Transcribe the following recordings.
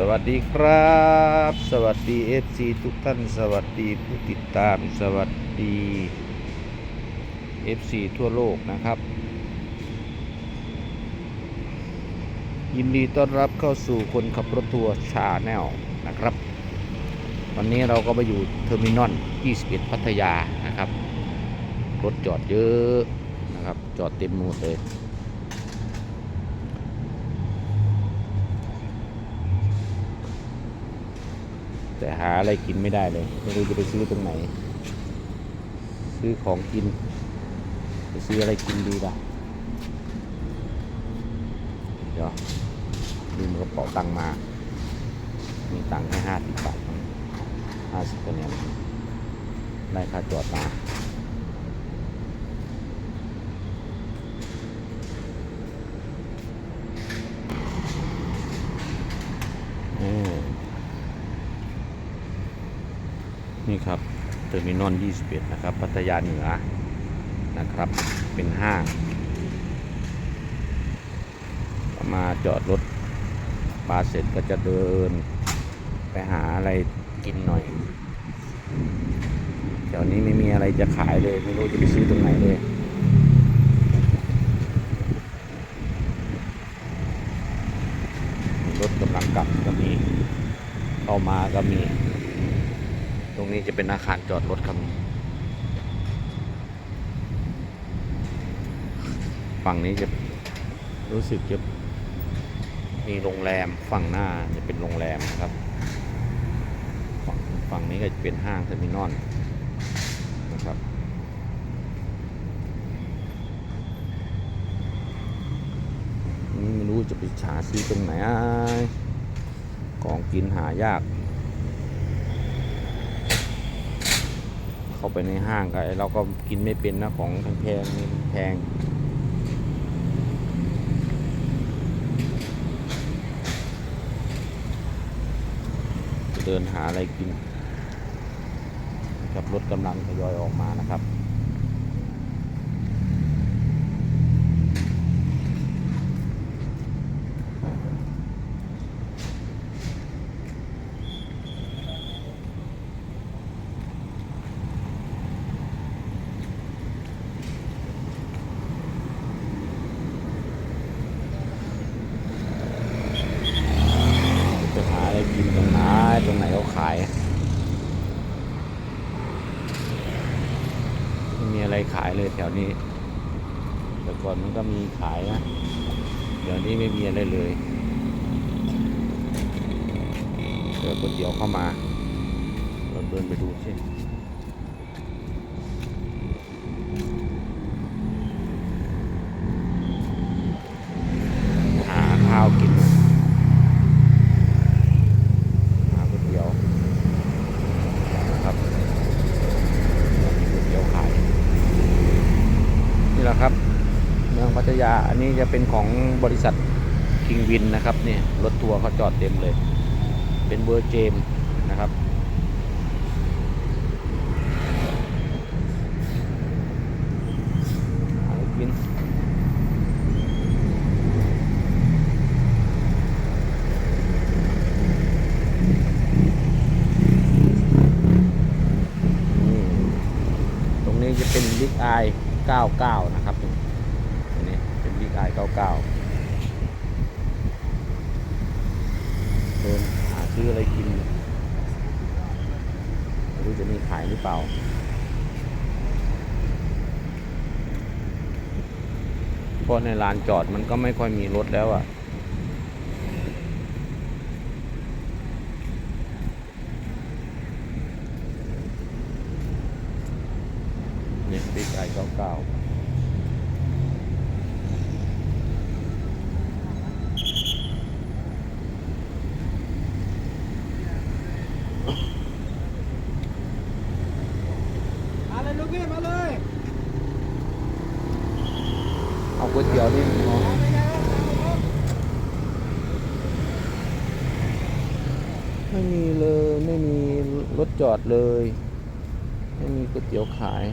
สวัสดีครับ สวัสดี FC ทุกท่าน สวัสดีผู้ติดตาม สวัสดี FC ทั่วโลกนะครับ ยินดีต้อนรับเข้าสู่คนขับรถทัวร์ชาแนลนะครับ วันนี้เราก็มาอยู่เทอร์มินอล 21 พัทยานะครับ รถจอดเยอะนะครับ จอดเต็มหมดเลย แต่หาอะไรกินไม่ได้เลย ไม่รู้จะไปซื้อตรงไหน ซื้อของกิน ไปซื้ออะไรกินดีล่ะ เดี๋ยวลืมกระเป๋าตังมา มีตังค์แค่ห้าสิบบาทห้าสิบคะแนนได้ค่าจอดมา อืม นี่ครับ เทอร์มินอล21 นะครับ พัทยาเหนือนะครับ เป็นห้างมาจอดรถปาเสร็จก็จะเดิน ไปหาอะไรกินหน่อยแถวนี้ไม่มีอะไรจะขายเลย ไม่รู้จะไปซื้อตรงไหนเลย รถกำลังกลับก็มี เข้ามาก็มี จะเป็นอาคารจอดรถครับฝั่งนี้จะรู้สึกจะมีโรงแรมฝั่งหน้าจะเป็นโรงแรมนะครับ ฝั่งฝั่งนี้ก็จะเป็นห้างเทอร์มินอลนะครับไม่รู้จะไปหาซื้อตรงไหนอะของกินหายาก เข้าไปในห้างก็เราก็กินไม่เป็นนะของแพงแพงเดินหาอะไรกิน กับรถกำลังทยอยออกมานะครับ ไปหาอะไรกินตรงไหนตรงไหนเขาขาย ไม่มีอะไรขายเลย แถวนี้ แต่ก่อนมันก็มีขายนะเดี๋ยวนี้ไม่มีอะไรเลยเดี๋ยวก๋วยเดียวเข้ามา เราเดินไปดูสิหาข้าวกิน หาก๋วยเตี๋ยวนะครับมีก๋วยเตี๋ยวขาย นี่แหละครับ เมืองพัท ยา อันนี้จะเป็นของบริษัทคิงวินนะครับเนี่ยรถทัวร์เขาจอดเต็มเลย เป็นเบอร์เจมนะครับหาอะไรกินนี่ตรงนี้จะเป็นบิ๊กไอ99 นะครับ เป็นบิ๊กไอ99เดินหาซื้ออะไรกินไม่รู้จะมีขายหรือเปล่าเพราะในลานจอดมันก็ไม่ค่อยมีรถแล้วอะเนี่ยบิ๊กไอ99มาเลยลูกพี่มาเลย เอา ก๋วยเตี๋ยวนี่เอามาเลยไม่มีเลยไม่มีรถจอดเลย ไม่มีก๋วยเตี๋ยวขาย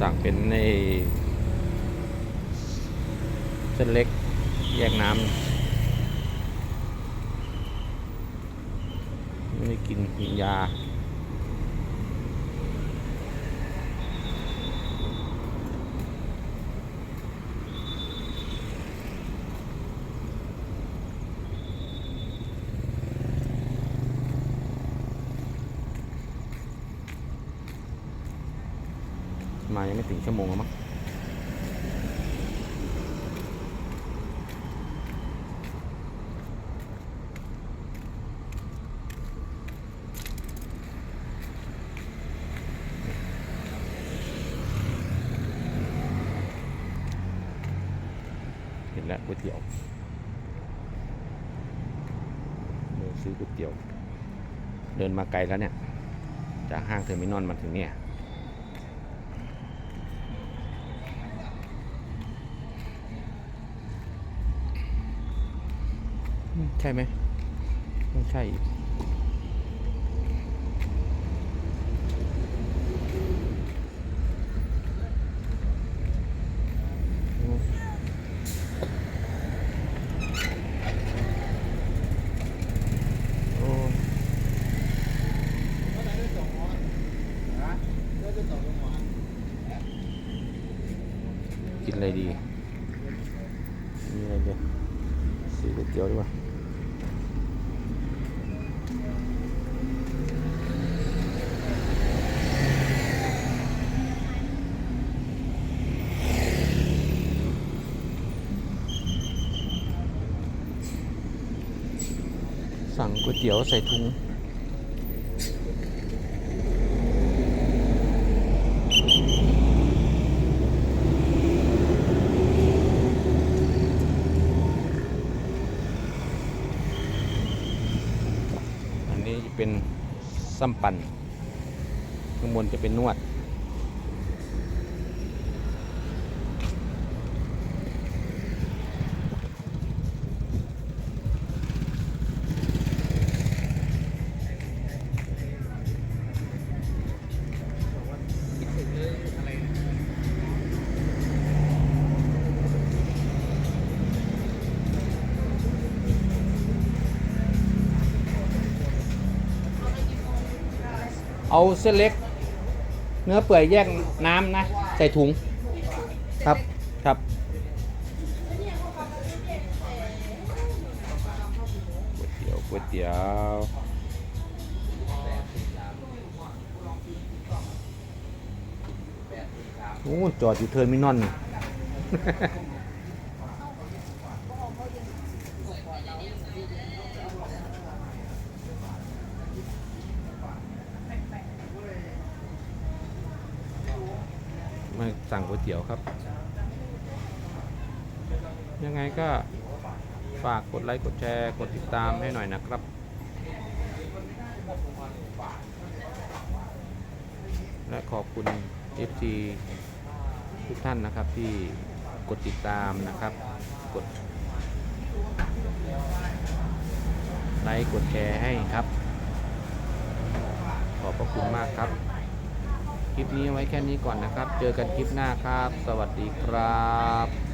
สั่งเป็นในเส้นเล็กแยกน้ำไม่ได้กินกินยา มายั งชั่วโมงแล้วมั้งเห็นแล้วก๋วยเตี๋ยวเดินซื้อก๋วยเตี๋ยว เดินมาไกลแล้วเนี่ย จากห้างเทอร์มินอลมาถึงเนี่ย ใช่ไหมไม่ใช่อีกอืมโอ้กินอะไรดี มีอะไรเดียวซื้อก๋วยเตี๋ยวดีกว่า สั่ง ก๋วยเตี๋ยวใส่ถุงอันนี้จะเป็นซ้ำปั่นข้างบนจะเป็นนวด เอาเส้นเล็ก เนื้อเปื่อยแยกน้ำนะ ใส่ถุง ครับครับ ก๋วยเตี๋ยวก๋วยเตี๋ยวโอ้จอดอยู่เทอร์มินอล มา สั่งก๋วยเตี๋ยวครับ ยังไงก็ฝากกดไลค์กดแชร์กดติดตามให้หน่อยนะครับและขอบคุณ FC ทุกท่านนะครับที่กดติดตามนะครับ กดไลค์กดแชร์ให้ครับ ขอบพระคุณมากครับ คลิปนี้ไว้แค่นี้ก่อนนะครับ เจอกันคลิปหน้าครับ สวัสดีครับ